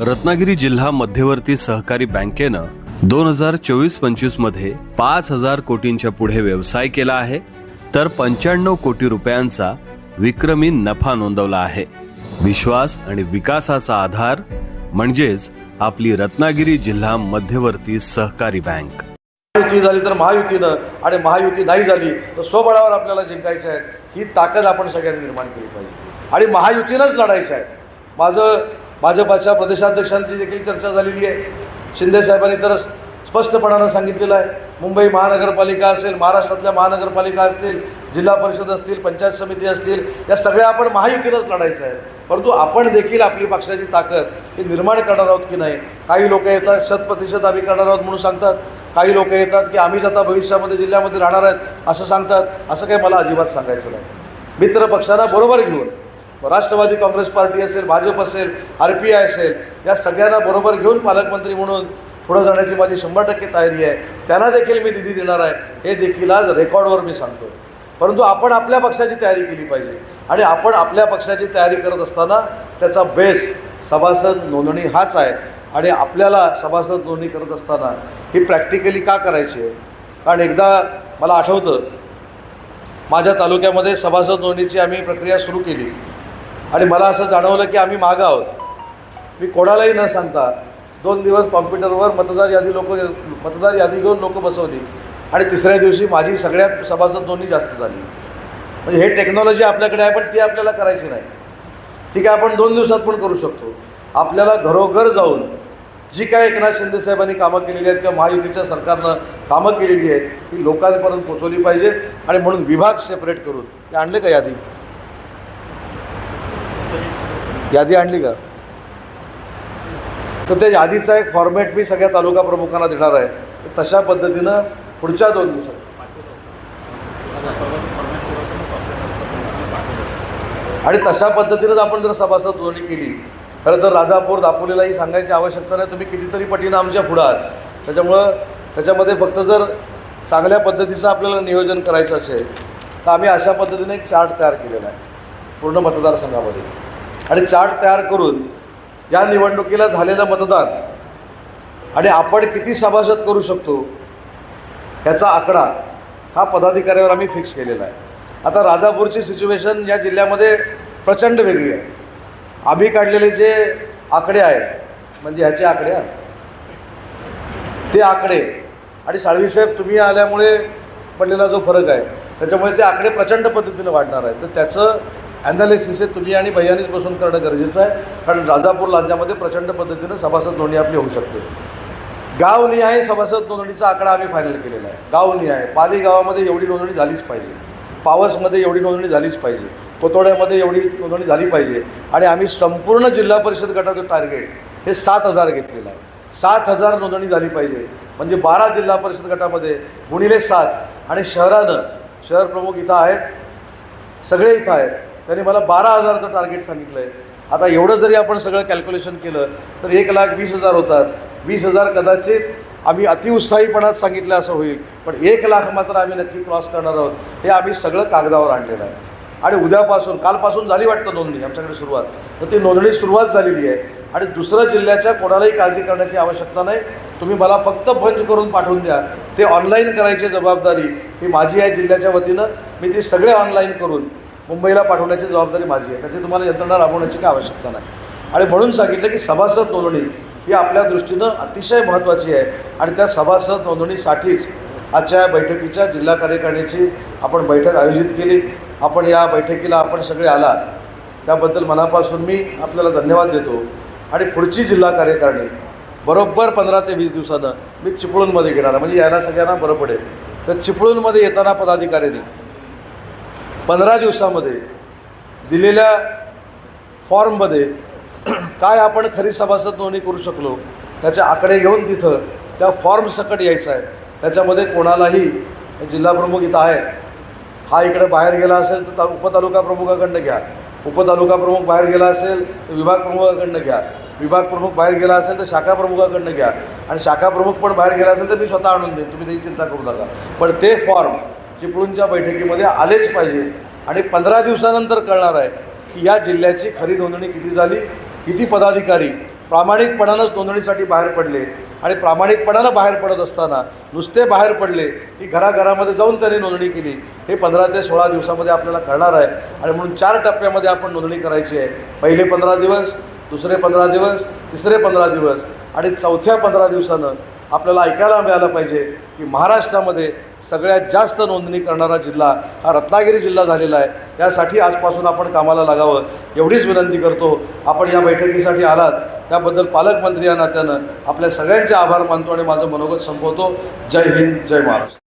रत्नागिरी जिल्हा मध्यवर्ती सहकारी बँकेनं दोन हजार चोवीस पंचवीसमध्ये पाच हजार कोटींच्या पुढे व्यवसाय केला आहे तर पंच्याण्णव कोटी रुपयांचा विक्रमी नफा नोंदवला आहे. विश्वास आणि विकासाचा आधार म्हणजेच आपली रत्नागिरी जिल्हा मध्यवर्ती सहकारी बँक. युती झाली तर महायुतीनं आणि महायुती नाही झाली तर स्वबळावर आपल्याला जिंकायचं आहे ही ताकद आपण सगळ्यांनी निर्माण केली पाहिजे. आणि महायुतीनंच लढायचं आहे. माझं भाजपाच्या प्रदेशाध्यक्षांची देखील चर्चा झालेली आहे. शिंदे साहेबांनी तर स्पष्टपणानं सांगितलेलं आहे मुंबई महानगरपालिका असेल महाराष्ट्रातल्या महानगरपालिका असतील जिल्हा परिषद असतील पंचायत समिती असतील या सगळ्या आपण महायुतीनंच लढायचं आहे. परंतु आपण देखील आपली पक्षाची ताकद ही निर्माण करणार आहोत की नाही काही लोक येतात शतप्रतिशत आम्ही करणार आहोत म्हणून सांगतात. काही लोक येतात की आम्हीच आता भविष्यामध्ये जिल्ह्यामध्ये राहणार आहेत असं सांगतात. असं काही मला अजिबात सांगायचं नाही. मित्र पक्षांना बरोबर घेऊन राष्ट्रवादी काँग्रेस पार्टी असेल भाजप असेल आर पी आय असेल या सगळ्यांना बरोबर घेऊन पालकमंत्री म्हणून पुढं जाण्याची माझी शंभर टक्के तयारी आहे. त्यांना देखील मी निधी देणार आहे. हे देखील आज रेकॉर्डवर मी सांगतो परंतु आपण आपल्या पक्षाची तयारी केली पाहिजे. आणि आपण आपल्या पक्षाची तयारी करत असताना त्याचा बेस सभासद नोंदणी हाच आहे. आणि आपल्याला सभासद नोंदणी करत असताना ही प्रॅक्टिकली का करायची आहे? कारण एकदा मला आठवतं माझ्या तालुक्यामध्ये सभासद नोंदणीची आम्ही प्रक्रिया सुरू केली. आणि मला असं जाणवलं की आम्ही मागं आहोत. मी कोणालाही न सांगता दोन दिवस कॉम्प्युटरवर मतदार यादी लोक मतदार यादी घेऊन लोक बसवली. आणि तिसऱ्या दिवशी माझी सगळ्यात सभासद दोन्ही जास्त झाली. म्हणजे हे टेक्नॉलॉजी आपल्याकडे आहे पण ती आपल्याला करायची नाही. ती काय आपण दोन दिवसात पण करू शकतो. आपल्याला घरोघर जाऊन जी काय एकनाथ शिंदे साहेबांनी कामं केलेली आहेत किंवा महायुतीच्या सरकारनं कामं केलेली आहेत ती लोकांपर्यंत पोचवली पाहिजे. आणि म्हणून विभाग सेपरेट करून ते आणले का यादी? यादी आणली का? तर त्या यादीचा एक फॉर्मॅट मी सगळ्या तालुका प्रमुखांना देणार आहे. तशा पद्धतीनं पुढच्या दोन दिवसात. आणि तशा पद्धतीनंच आपण जर सभासद नोंदणी केली खरं तर राजापूर दापोलीलाही सांगायची आवश्यकता नाही. तुम्ही कितीतरी पटीनं आमच्या पुढं आहात. त्याच्यामुळं त्याच्यामध्ये फक्त जर चांगल्या पद्धतीचं आपल्याला नियोजन करायचं असेल तर आम्ही अशा पद्धतीने एक चार्ट तयार केलेला आहे. पूर्ण मतदारसंघामध्ये. आणि चार्ट तयार करून या निवडणुकीला झालेलं मतदान आणि आपण किती सभासद करू शकतो ह्याचा आकडा हा पदाधिकाऱ्यावर आम्ही फिक्स केलेला आहे. आता राजापूरची सिच्युएशन या जिल्ह्यामध्ये प्रचंड वेगळी आहे. आम्ही काढलेले जे आकडे आहेत म्हणजे ह्याचे आकडे ते आकडे आणि साळवीसाहेब तुम्ही आल्यामुळे पडलेला जो फरक आहे त्याच्यामुळे ते आकडे प्रचंड पद्धतीनं वाढणार आहे तर त्याचं ॲनालिसिस हे तुम्ही आणि भैयानीच बसून करणं गरजेचं आहे. कारण राजापूर राज्यामध्ये प्रचंड पद्धतीनं सभासद नोंदणी आपली होऊ शकते. गावनिहाय सभासद नोंदणीचा आकडा आम्ही फायनल केलेला आहे. गावनिहाय पाली गावामध्ये एवढी नोंदणी झालीच पाहिजे. पावसमध्ये एवढी नोंदणी झालीच पाहिजे. कोतोड्यामध्ये एवढी नोंदणी झाली पाहिजे. आणि आम्ही संपूर्ण जिल्हा परिषद गटाचं टार्गेट हे सात हजार घेतलेलं आहे. सात हजार नोंदणी झाली पाहिजे. म्हणजे बारा जिल्हा परिषद गटामध्ये गुणिले सात. आणि शहरानं शहर प्रमुख इथं आहेत. सगळे इथं आहेत. त्यांनी मला बारा हजारचं टार्गेट सांगितलं आहे आता एवढं जरी आपण सगळं कॅल्क्युलेशन केलं तर एक लाख वीस हजार होतात. वीस हजार कदाचित आम्ही अतिउत्साहीपणात सांगितलं असं होईल पण एक लाख मात्र आम्ही नक्की क्रॉस करणार आहोत हे आम्ही सगळं कागदावर आणलेलं आहे. आणि उद्यापासून कालपासून झाली वाटतं नोंदणी आमच्याकडे सुरुवात. तर ती नोंदणी सुरुवात झालेली आहे. आणि दुसऱ्या जिल्ह्याच्या कोणालाही काळजी करण्याची आवश्यकता नाही. तुम्ही मला फक्त पंच करून पाठवून द्या. ते ऑनलाईन करायची जबाबदारी ही माझी आहे जिल्ह्याच्या वतीनं. मी ती सगळे ऑनलाईन करून मुंबईला पाठवण्याची जबाबदारी माझी आहे. त्याची तुम्हाला यंत्रणा राबवण्याची काय आवश्यकता नाही. आणि म्हणून सांगितलं की सभासद नोंदणी ही आपल्या दृष्टीनं अतिशय महत्त्वाची आहे. आणि त्या सभासद नोंदणीसाठीच आजच्या बैठकीच्या जिल्हा कार्यकारिणीची आपण बैठक आयोजित केली. आपण या बैठकीला आपण सगळे आला. त्याबद्दल मनापासून मी आपल्याला धन्यवाद देतो. आणि पुढची जिल्हा कार्यकारिणी बरोबर पंधरा ते वीस दिवसानं मी चिपळूणमध्ये घेणार म्हणजे यायला सगळ्यांना बरं पडेल. तर चिपळूणमध्ये येताना पदाधिकाऱ्यांनी पंधरा दिवसामध्ये दिलेल्या फॉर्ममध्ये काय आपण खरी सभासद नोंदणी करू शकलो त्याचे आकडे घेऊन तिथं त्या फॉर्म सकट यायचं आहे. त्याच्यामध्ये कोणालाही जिल्हाप्रमुख इथं आहेत. हा इकडे बाहेर गेला असेल तर ता उपतालुका प्रमुखाकडनं घ्या. उपतालुका प्रमुख बाहेर गेला असेल तर विभाग प्रमुखाकडनं घ्या. विभाग प्रमुख बाहेर गेला असेल तर शाखा प्रमुखाकडनं घ्या. आणि शाखा प्रमुख पण बाहेर गेला असेल तर मी स्वतः आणून देईन. तुम्ही त्याची चिंता करू नका. पण ते फॉर्म चिपळूणच्या बैठकीमध्ये आलेच पाहिजे. आणि पंधरा दिवसानंतर कळणार आहे की या जिल्ह्याची खरी नोंदणी किती झाली किती पदाधिकारी प्रामाणिकपणानंच नोंदणीसाठी बाहेर पडले आणि प्रामाणिकपणानं बाहेर पडत असताना नुसते बाहेर पडले की घराघरामध्ये जाऊन त्यांनी नोंदणी केली हे पंधरा ते सोळा दिवसामध्ये आपल्याला कळणार आहे. आणि म्हणून चार टप्प्यामध्ये आपण नोंदणी करायची आहे. पहिले पंधरा दिवस दुसरे पंधरा दिवस तिसरे पंधरा दिवस आणि चौथ्या पंधरा दिवसानं आपल्याला ऐकायला मिळालं पाहिजे की महाराष्ट्रामध्ये सगळ्यात जास्त नोंदणी करणारा जिल्हा हा रत्नागिरी जिल्हा झालेला आहे. यासाठी आजपासून आपण कामाला लागावं. एवढीच विनंती करतो. आपण या बैठकीसाठी आलात. त्याबद्दल पालकमंत्री या नात्यानं आपल्या सगळ्यांचे आभार मानतो आणि माझं मनोगत संपवतो. जय हिंद जय महाराष्ट्र.